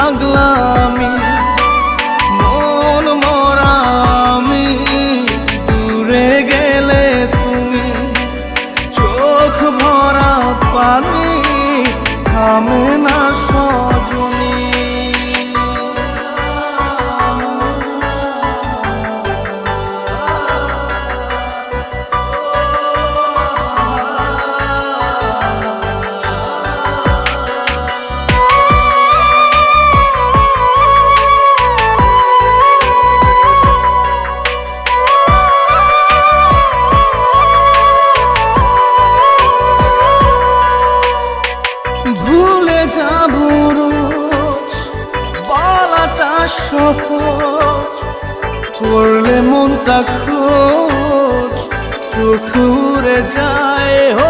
পাগলা যাব রোজ বলাটা সহজ করলে মনটা খোঁজ চোখ যায় হয়ে